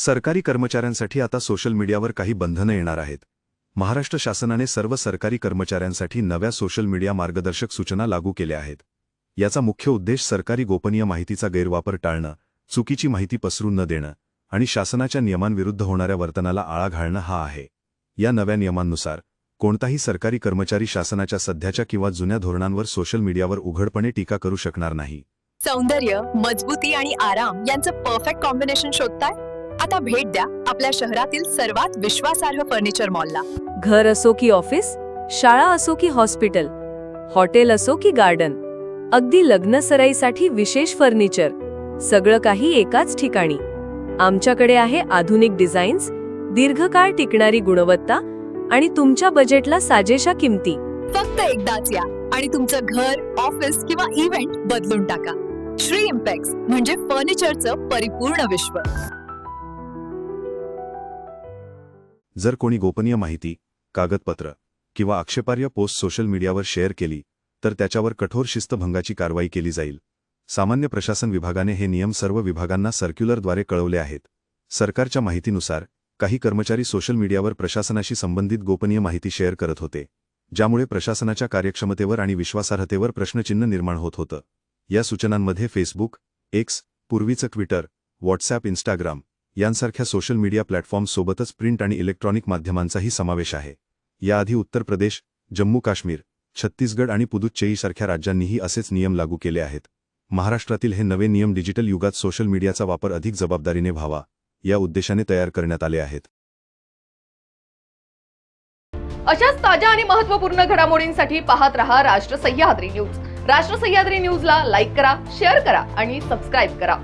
सरकारी कर्मचाऱ्यांसाठी आता सोशल मीडियावर काही बंधनं येणार आहेत. महाराष्ट्र शासनाने सर्व सरकारी कर्मचाऱ्यांसाठी नव्या सोशल मीडिया मार्गदर्शक सूचना लागू केल्या आहेत. याचा मुख्य उद्देश सरकारी गोपनीय माहितीचा गैरवापर टाळणं चुकीची माहिती पसरून न देणं आणि शासनाच्या नियमांविरुद्ध होणाऱ्या वर्तनाला आळा घालणं हा आहे. या नव्या नियमांनुसार कोणताही सरकारी कर्मचारी शासनाच्या सध्याच्या किंवा जुन्या धोरणांवर सोशल मीडियावर उघडपणे टीका करू शकणार नाही. सौंदर्य मजबूती आणि आराम यांचं परफेक्ट कॉम्बिनेशन शोधताय? आता भेट द्या आपल्या शहरातील सर्वात विश्वासार्ह फर्निचर मॉलला घर असो की ऑफिस शाळा असो की हॉस्पिटल हॉटेल असो की गार्डन अगदी लग्न सराईसाठी विशेष फर्निचर सगळं काही एकाच ठिकाणी. आमच्याकडे आहे आधुनिक डिझाईन्स दीर्घकाळ टिकणारी गुणवत्ता आणि तुमच्या बजेटला साजेशा किमती. फक्त एकदाच या आणि तुमचं घर ऑफिस किंवा इव्हेंट बदलून टाका. श्री इम्पॅक्स म्हणजे फर्निचरचं परिपूर्ण विश्व. जर कोणी गोपनीय माहिती कागदपत्र किंवा आक्षेपार्ह पोस्ट सोशल मीडियावर शेअर केली तर त्याच्यावर कठोर शिस्तभंगाची कारवाई केली जाईल. सामान्य प्रशासन विभागाने हे नियम सर्व विभागांना सर्क्युलरद्वारे कळवले आहेत. सरकारच्या माहितीनुसार काही कर्मचारी सोशल मीडियावर प्रशासनाशी संबंधित गोपनीय माहिती शेअर करत होते ज्यामुळे प्रशासनाच्या कार्यक्षमतेवर आणि विश्वासार्हतेवर प्रश्नचिन्ह निर्माण होत होतं. या सूचनांमध्ये फेसबुक एक्स पूर्वीचं ट्विटर व्हॉट्सॲप इंस्टाग्राम यांसारख्या सोशल मीडिया प्लॅटफॉर्मसोबतच प्रिंट आणि इलेक्ट्रॉनिक माध्यमांचाही समावेश आहे. याआधी उत्तर प्रदेश जम्मू काश्मीर छत्तीसगड आणि पुदुच्चेरी सारख्या राज्यांनीही असेच नियम लागू केले आहेत. महाराष्ट्रातील हे नवे नियम डिजिटल युगात सोशल मीडियाचा वापर अधिक जबाबदारीने व्हावा या उद्देशाने तयार करण्यात आले आहेत. अशाच ताज्या आणि महत्त्वपूर्ण घडामोडींसाठी पाहत रहा राष्ट्र सह्याद्री न्यूज. राष्ट्र सह्याद्री न्यूजला लाईक करा शेअर करा आणि सबस्क्राईब करा.